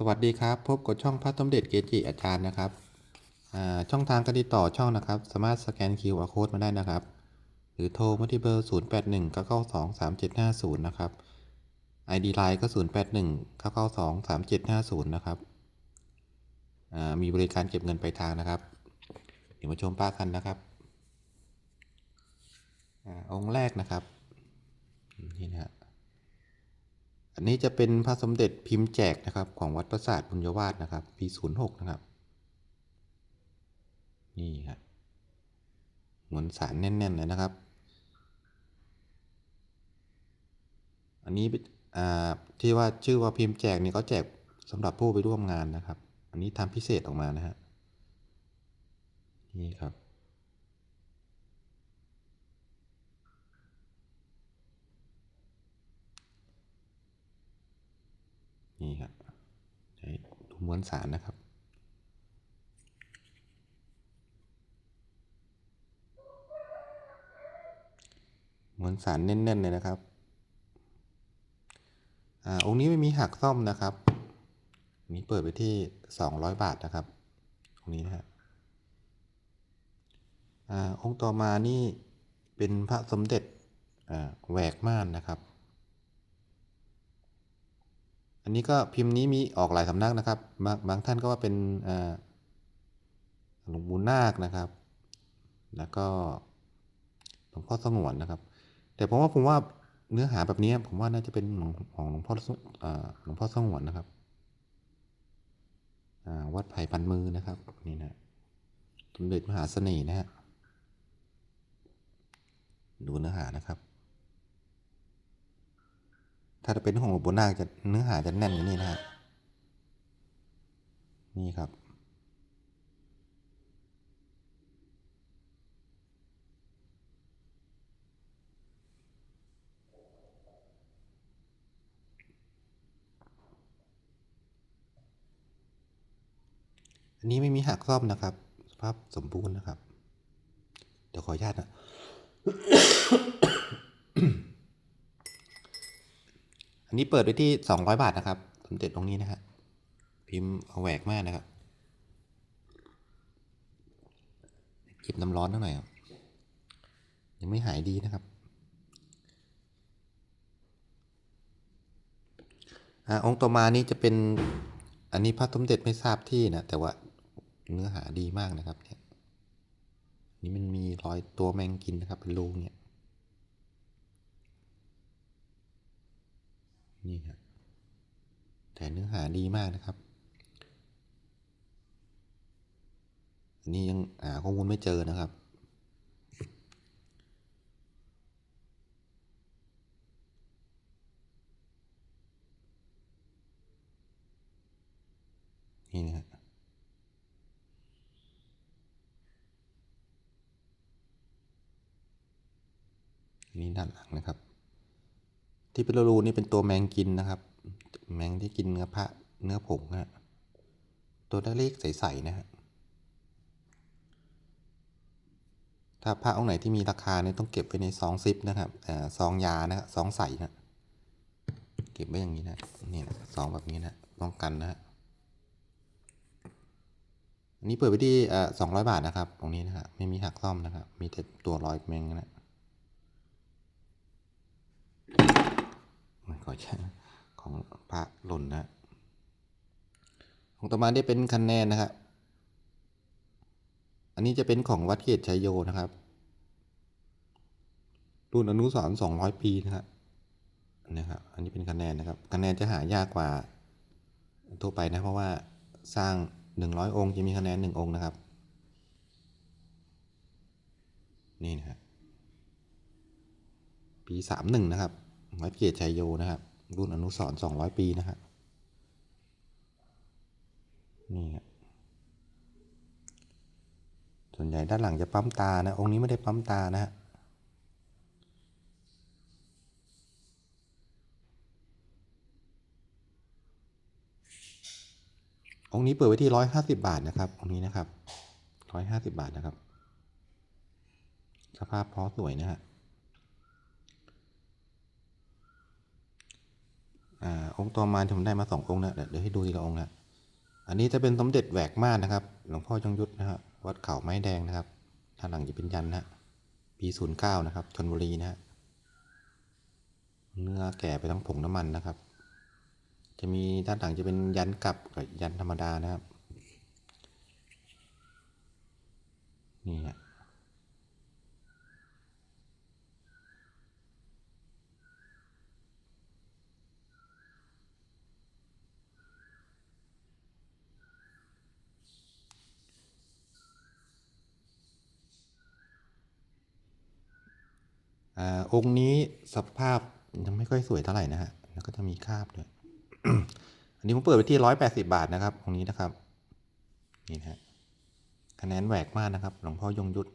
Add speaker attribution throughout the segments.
Speaker 1: สวัสดีครับ พบกับช่องพระสมเด็จเกจิอาจารย์นะครับช่องทางการติดต่อช่องนะครับ สามารถสแกน QR Code มาได้นะครับ หรือโทรมาที่เบอร์ 0 8 1 9 9 2 3 7 5 0 นะครับ ID Line ก็ 0 8 1 9 9 2 3 7 5 0 นะครับมีบริการเก็บเงินปลายทางนะครับ เดี๋ยวมาชมป้ากันนะครับอองค์แรกนะครับ นี่นะฮะ อันนี้จะเป็นพระสมเด็จพิมพ์แจกนะครับของวัดประสาทบุญยวาสนะครับ ปี 06 นะครับ นี่ครับมวลสารแน่น ๆ เลยนะครับ อันนี้ที่ว่าชื่อว่าพิมพ์แจกนี่เขาแจกสำหรับผู้ไปร่วมงานนะครับ อันนี้ทำพิเศษออกมานะฮะนี่ครับ นี่ครับใช้ดู มวลสารนะครับ มวลสารแน่นๆเลยนะครับอ่าองค์นี้ไม่มีหักซ่อมนะครับนี้เปิดไปที่ 200 บาทนะครับองนี้นะฮะอ่าองค์ต่อมานี่เป็นพระสมเด็จแหวกม่านนะครับ อันนี้ก็พิมพ์นี้มีออกหลายสำนักนะครับ บางบางท่านก็ว่าเป็นหลวงปู่นาคนะครับ แล้วก็หลวงพ่อสงวนนะครับ แต่ผมว่าผมว่าเนื้อหาแบบนี้ผมว่าน่าจะเป็นของหลวงพ่อสอ่าหลวงพ่อสงวนนะครับวัดไผ่พันมือนะครับนี่นะสมเด็จมหาเสน่ห์นะฮะดูเนื้อหานะครับ ถ้าจะเป็นของหลวงปู่นาคจะเนื้อหาจะแน่นอย่างนี้นะฮะนี่ครับ อันนี้ไม่มีหักซ่อมนะครับ สภาพสมบูรณ์นะครับ เดี๋ยวขออนุญาตนะ อันนี้เปิดไว้ที่ 200 บาทนะครับสมเด็จตรงนี้นะฮะพิมพ์เอาแหวกมากนะครับจิบน้ำร้อนหน่อยครับยังไม่หายดีนะครับอ่าองค์ต่อมานี้จะเป็นอันนี้พระสมเด็จไม่ทราบที่นะแต่ว่าเนื้อหาดีมากนะครับเนี่ยนี่มันมีรอยตัวแมงกินนะครับเป็นรูเนี่ย นี่ครับแต่เนื้อหาดีมากนะครับ อันนี้ยังหาข้อมูลไม่เจอนะครับ นี่นะฮะอันนี้ด้านหลังนะครับ ที่เป็นรูนี่เป็นตัวแมงกินนะครับ แมงที่กินเนื้อพระเนื้อผงนะฮะตัวเล็กๆใสๆนะฮะถ้าพระองค์ไหนที่มีราคาเนี่ยต้องเก็บไว้ในซองซิปนะครับอซองยานะซองใสนะเก็บไว้อย่างนี้นะนี่นะซองแบบนี้นะป้องกันนะฮะอันนี้เปิดไปที่สองร้อยบาทนะครับ ตรงนี้นะฮะไม่มีหักซ่อมนะครับ มีแต่ตัวรอยแมงนะ ขอใช้ของพระหล่นนะของต่อมาได้เป็นคะแนนนะครับ อันนี้จะเป็นของวัดเกตชัยโยนะครับ รุ่นอนุสรณ์200ปีนะครับนะครับ อันนี้เป็นคะแนนนะครับ คะแนนจะหายากกว่าทั่วไปนะเพราะว่าสร้าง 100 องค์จะมีคะแนน 1 องค์นะครับ นี่นะครับปี 31 นะครับ วัดเกียรติชัยโยนะครับ รุ่นอนุสรณ์200ปีนะครับนี่ครับส่วนใหญ่ด้านหลังจะปั๊มตานะ องค์นี้ไม่ได้ปั๊มตานะฮะองค์นี้เปิดไว้ที่ร้อยห้าสิบาทนะครับองค์นี้นะครับร้อยห้าสิบาทนะครับ สภาพพอสวยนะฮะ อ่าองค์ต่อมาที่ผมได้มาสององค์นะเดี๋ยวให้ดูทีละองค์นะอันนี้จะเป็นสมเด็จแหวกม่านนะครับ หลวงพ่อยงยุทธนะครับวัดเขาไม้แดงนะครับด้านหลังจะเป็นยันนะฮะปีศูนย์เก้านะครับชนบุรีนะฮะเนื้อแก่ไปทั้งผงน้ำมันนะครับ จะมีด้านหลังจะเป็นยันกลับกับยันธรรมดานะครับนี่ฮะ อองค์นี้สภาพยังไม่ค่อยสวยเท่าไหร่นะฮะ แล้วก็จะมีคราบด้วยอันนี้ผมเปิดไปที่ร้อยแปดสิบาทนะครับองค์นี้นะครับ นี่นะฮะคะแนนแหวกมากนะครับ หลวงพ่อยงยุทธ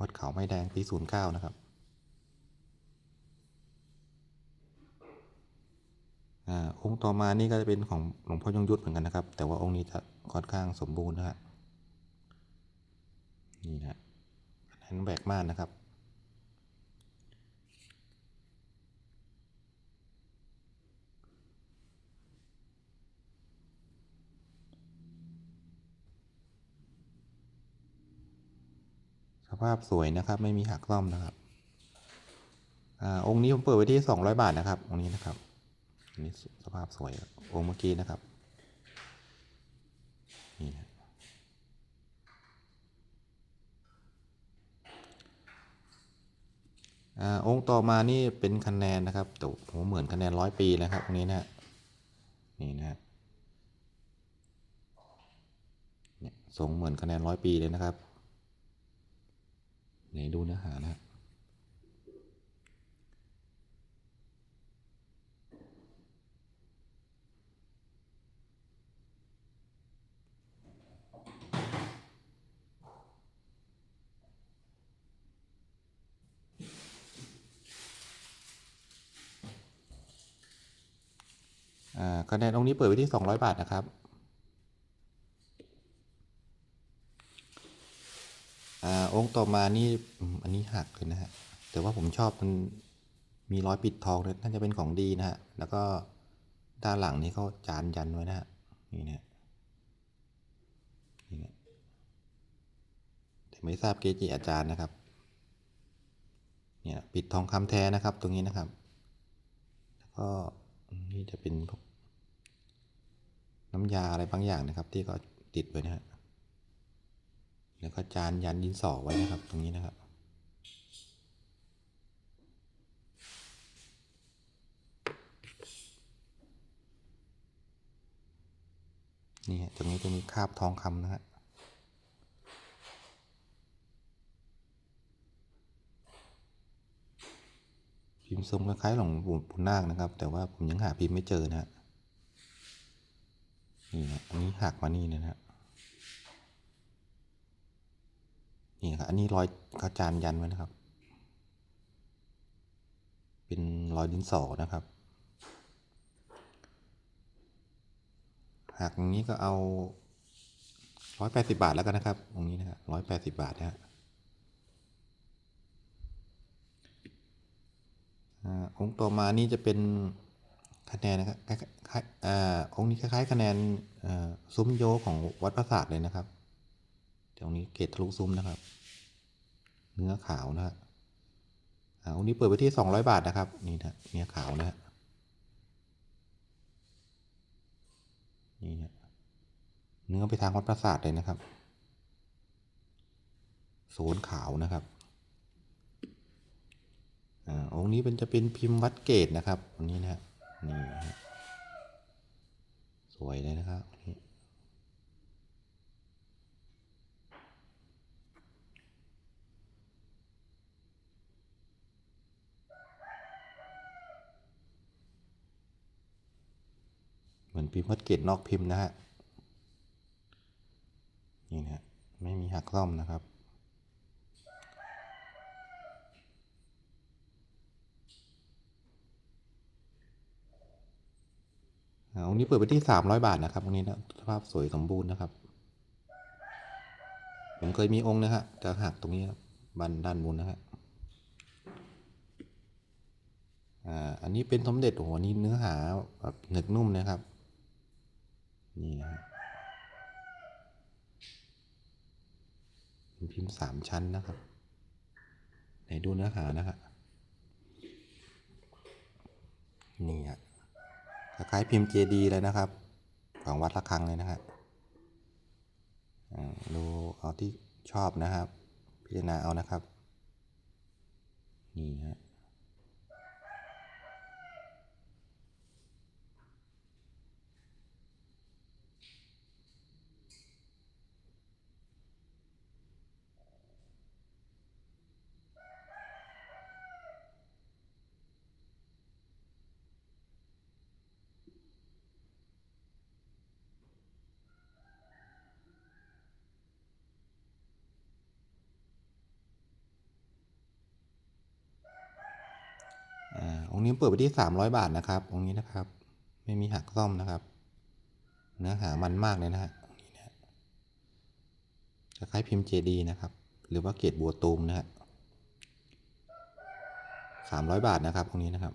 Speaker 1: วัดเขาไม้แดงปีศูนย์เก้านะครับอองค์ต่อมานี่ก็จะเป็นของหลวงพ่อยงยุทธเหมือนกันนะครับ แต่ว่าองค์นี้จะค่อนข้างสมบูรณ์นะฮะนี่นะฮะคะแนนแหวกมากนะครับ สภาพสวยนะครับไม่มีหักซ่อมนะครับอ่าองค์นี้ผมเปิดไว้ที่สองร้อยบาทนะครับองค์นี้นะครับนนี้สภาพสวยองค์เมื่อกี้นะครับนี่นะอองค์ต่อมานี่เป็นคะแนนนะครับแต่ผมเหมือนคะแนนร้อยปีนะครับองนี้นะฮะนี่นะฮะเนี่ยทรงเหมือนคะแนนร้อยปีเลยนะครับ ไหนดูเนื้อหานะ อ่าคะแนนองค์นี้เปิดไว้ที่สองร้อยบาทนะครับ องค์ต่อมานี่อันนี้หักเลยนะฮะแต่ว่าผมชอบมันมีรอยปิดทองเลยน่าจะเป็นของดีนะฮะแล้วก็ด้านหลังนี้เขาจานยันไว้นะฮะนี่นะนี่นะแต่ไม่ทราบเกจิอาจารย์นะครับเนี่ยปิดทองคำแท้นะครับตรงนี้นะครับ แล้วก็นี่จะเป็นพวกน้ำยาอะไรบางอย่างนะครับ ที่เขาติดไว้นะฮะ แล้วก็จานยันดินสอไว้นะครับ ตรงนี้นะครับ นี่ฮะตรงนี้จะมีคาบทองคำนะฮะพิมพ์ทรงคล้ายๆหลวงปู่ปู่นาคนะครับ แต่ว่าผมยังหาพิมพ์ไม่เจอนะฮะนี่นะอันนี้หักมานี่นะฮะ นี่นะครับอันนี้รอยกระจานยันไว้นะครับ เป็นรอยดินสอนะครับหากอย่างนี้ก็เอาร้อยแปดสิบาทแล้วกันนะครับ ตรงนี้นะครับร้อยแปดสิบาทนะฮะองค์ต่อมานี่จะเป็นคะแนนนะครับคล้ายคล้ายอ่าองค์นี้คล้ายๆคะแนนซุ้มโยของวัดพระศาสตร์เลยนะครับ ตรงนี้เกตทะลุซุ้มนะครับ เนื้อขาวนะฮะอ่าองค์นี้เปิดไปที่สองร้อยบาทนะครับ นี่นะเนื้อขาวนะฮะนี่นะเนื้อไปทางวัดประสาทเลยนะครับโซนขาวนะครับอ่าองค์นี้เป็นจะเป็นพิมพ์วัดเกตนะครับอันนี้นะฮะนี่นะฮะสวยเลยนะครับอัน นี้เหมือนพิมพ์วัดเกตนอกพิมพ์นะฮะนี่นะฮะไม่มีหักซ่อมนะครับอ่าองนี้เปิดไปที่สามร้อยบาทนะครับองนี้นะสภาพสวยสมบูรณ์นะครับ ผมเคยมีองค์นะฮะจะหักตรงนี้บันด้านบนนะฮะอ่าอันนี้เป็นสมเด็จโอ้โหนี่เนื้อหาแบบหนึบนุ่มนะครับ นี่นะฮะเป็นพิมพ์สามชั้นนะครับ ไหนดูเนื้อหานะครับ นี่ฮะคล้ายๆพิมพ์เจดีเลยนะครับ ของวัดระฆังเลยนะฮะอ่าดูเอาที่ชอบนะครับ พิจารณาเอานะครับ นี่ฮะ องค์นี้เปิดไปที่สามร้อยบาทนะครับ องค์นี้นะครับ ไม่มีหักซ่อมนะครับ เนื้อหามันมากเลยนะฮะองค์นี้นะฮะคล้ายพิมพ์เจดีนะครับ หรือว่าเกรดบัวตูมนะฮะสามร้อยบาทนะครับ องค์นี้นะครับ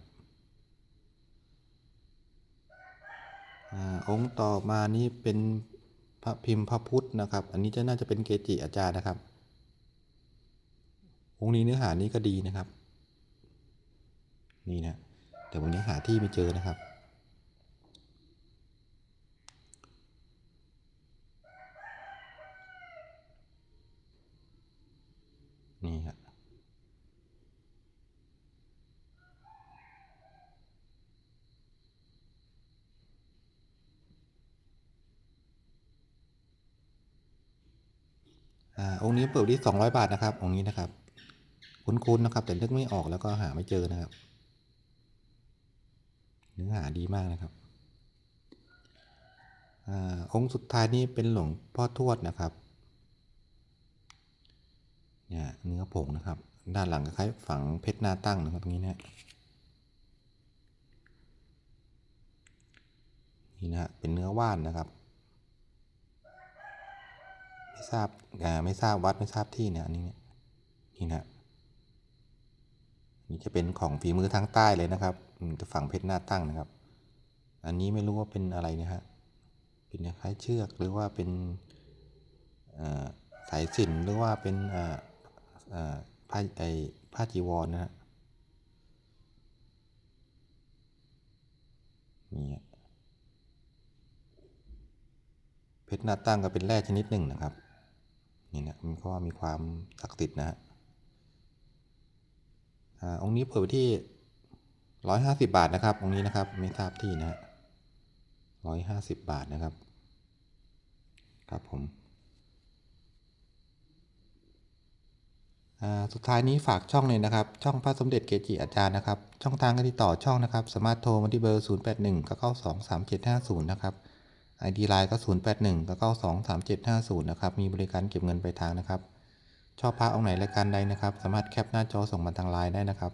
Speaker 1: อาองค์ต่อมานี้เป็นพระพิมพ์พระพุทธนะครับ อันนี้จะน่าจะเป็นเกจิอาจารย์นะครับ องค์นี้เนื้อหานี้ก็ดีนะครับ นี่นะแต่วันนี้หาที่ไม่เจอนะครับ นี่ครับอ่าองค์นี้เปิดที่สองร้อยบาทนะครับ องค์นี้นะครับ คุ้นๆนะครับ แต่นึกไม่ออกแล้วก็หาไม่เจอนะครับ เนื้อหาดีมากนะครับอองค์สุดท้ายนี่เป็นหลวงพ่อทวดนะครับเนี่ยเนื้อผงนะครับ ด้านหลังคล้ายฝังเพชรหน้าตั้งนะครับตรงนี้นะนี่นะฮะเป็นเนื้อว่านนะครับ ไม่ทราบไม่ทราบวัดไม่ทราบที่เนี่ยอันนี้เนี่ยนี่นะนี่จะเป็นของฝีมือทางใต้เลยนะครับ ฝังเพชรหน้าตั้งนะครับ อันนี้ไม่รู้ว่าเป็นอะไรนะฮะเป็นคล้ายเชือกหรือว่าเป็นสายสินหรือว่าเป็นผ้าไอผ้าจีวรนะฮะนี่เพชรหน้าตั้งก็เป็นแร่ชนิดหนึ่งนะครับนี่นะมันก็มีความศักดิ์สิทธิ์นะฮะอองค์นี้เปิดไปที่ ร้อยห้าสิบาทนะครับองนี้นะครับ ไม่ทราบที่นะร้อยห้าสิบบาทนะครับ ครับผมอ่าสุดท้ายนี้ฝากช่องเลยนะครับ ช่องพระสมเด็จเกจิอาจารย์นะครับ ช่องทางการติดต่อช่องนะครับ สามารถโทรมาที่เบอร์ 0 8 1 9 9 2 3 7 5 0 นะครับ ID Line ก็ 0 8 1 9 9 2 3 7 5 0 นะครับ มีบริการเก็บเงินปลายทางนะครับ ชอบพระองค์ไหนรายการใดนะครับ สามารถแคปหน้าจอส่งมาทางไลน์ได้นะครับ